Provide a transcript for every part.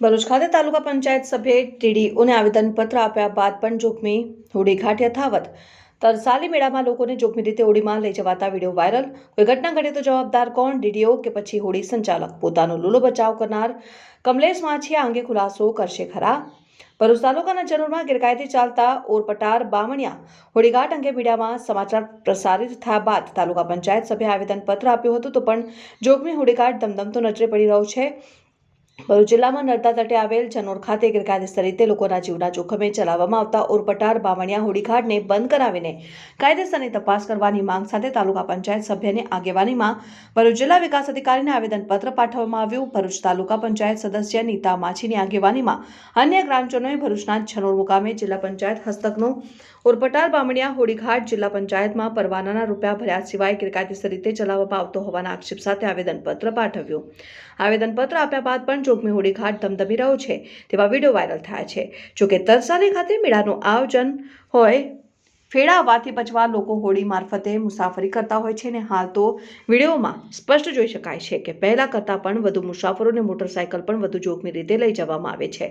ભરૂચ ખાતે તાલુકા પંચાયત સભ્યે ટીડીઓને આવેદનપત્ર આપ્યા બાદ પણ જોખમી હોડીઘાટ યથાવત. તરસાલી મેળામાં લોકોને જોખમી રીતે હોડીમાં લઈ જવાતા વીડિયો વાયરલ. કોઈ ઘટના ઘટે તો જવાબદાર કોણ? ડીડીઓ કે પછી હોડી સંચાલક? પોતાનો લૂલો બચાવ કરનાર કમલેશ માછીયા અંગે ખુલાસો કરશે ખરા. ભરૂચ તાલુકાના જરૂરમાં ગેરકાયદે ચાલતા ઓરપટાર બામણિયા હોડીઘાટ અંગે મીડિયામાં સમાચાર પ્રસારિત થયા બાદ તાલુકા પંચાયત સભ્યે આવેદનપત્ર આપ્યું હતું તો પણ જોખમી હોડીઘાટ ધમધમતો નજરે પડી રહ્યો છે. ભરૂચ જિલ્લામાં નર્મદા તટે આવેલ ચનોર ખાતે ગેરકાયદેસર રીતે લોકોના જીવના જોખમે ચલાવવામાં આવતા ઓરપટાર બામણિયા હોડીઘાટને બંધ કરાવીને કાયદેસરની તપાસ કરવાની માંગ સાથે તાલુકા પંચાયત સભ્યની આગેવાનીમાં ભરૂચ જિલ્લા વિકાસ અધિકારીને આવેદનપત્ર પાઠવવામાં આવ્યું. ભરૂચ તાલુકા પંચાયત સદસ્ય નીતા માછીની આગેવાનીમાં અન્ય ગ્રામજનોએ ભરૂચના છનોર મુકામે જિલ્લા પંચાયત હસ્તકનું ઓરપટાર બામણિયા હોડીઘાટ જિલ્લા પંચાયતમાં પરવાનાના રૂપિયા ભર્યા સિવાય ગેરકાયદેસર રીતે ચલાવવામાં આવતો હોવાના આક્ષેપ સાથે આવેદનપત્ર પાઠવ્યું. આવેદનપત્ર આપ્યા બાદ પણ જોગમી હોડીઘાટ ધમધમી રહ્યો છે તેવા વીડિયો વાયરલ થયા છે. જોકે તરસાલી ખાતે મેળાનું આયોજન હોય ફેડાવાથી બચવા લોકો હોડી મારફતે મુસાફરી કરતા હોય છે અને હાલ તો વિડીયોમાં સ્પષ્ટ જોઈ શકાય છે કે પહેલાં કરતાં પણ વધુ મુસાફરોને મોટરસાયકલ પણ વધુ જોખમી રીતે લઈ જવામાં આવે છે.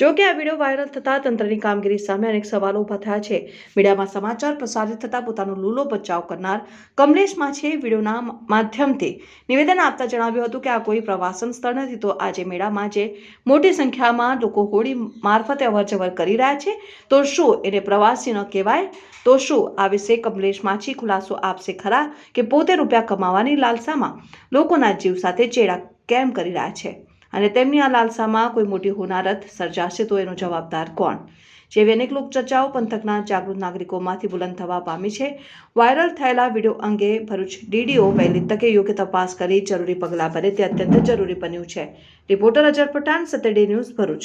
જો કે આ વીડિયો વાયરલ થતાં તંત્રની કામગીરી સામે અનેક સવાલો ઊભા થયા છે. મીડિયામાં સમાચાર પ્રસારિત થતાં પોતાનો લૂલો બચાવ કરનાર કમલેશ માછીએ વિડીયોના માધ્યમથી નિવેદન આપતા જણાવ્યું હતું કે આ કોઈ પ્રવાસન સ્થળ નથી તો આજે મેળામાં જે મોટી સંખ્યામાં લોકો હોડી મારફતે અવરજવર કરી રહ્યા છે તો શું એને પ્રવાસી ન કહેવાય? તો શું આ વિશે કમલેશ માછી ખુલાસો આપશે ખરા કે પોતે રૂપિયા કમાવાની લાલસામાં? લોકોના જીવ સાથે ચેડા કેમ કરી રહ્યા છે? અને તેમની આ લાલસામાં કોઈ મોટી હોનારત સર્જાશે તો એનો જવાબદાર કોણ? જેવી અનેક લોકચર્ચાઓ પંથકના જાગૃત નાગરિકોમાંથી બુલંદ થવા પામી છે. વાયરલ થયેલા વીડિયો અંગે ભરૂચ ડીડીઓ વહેલી તકે યોગ્ય તપાસ કરી જરૂરી પગલાં ભરે તે અત્યંત જરૂરી બન્યું છે. Reporter Azhar Pathan Saturday news Bharuch.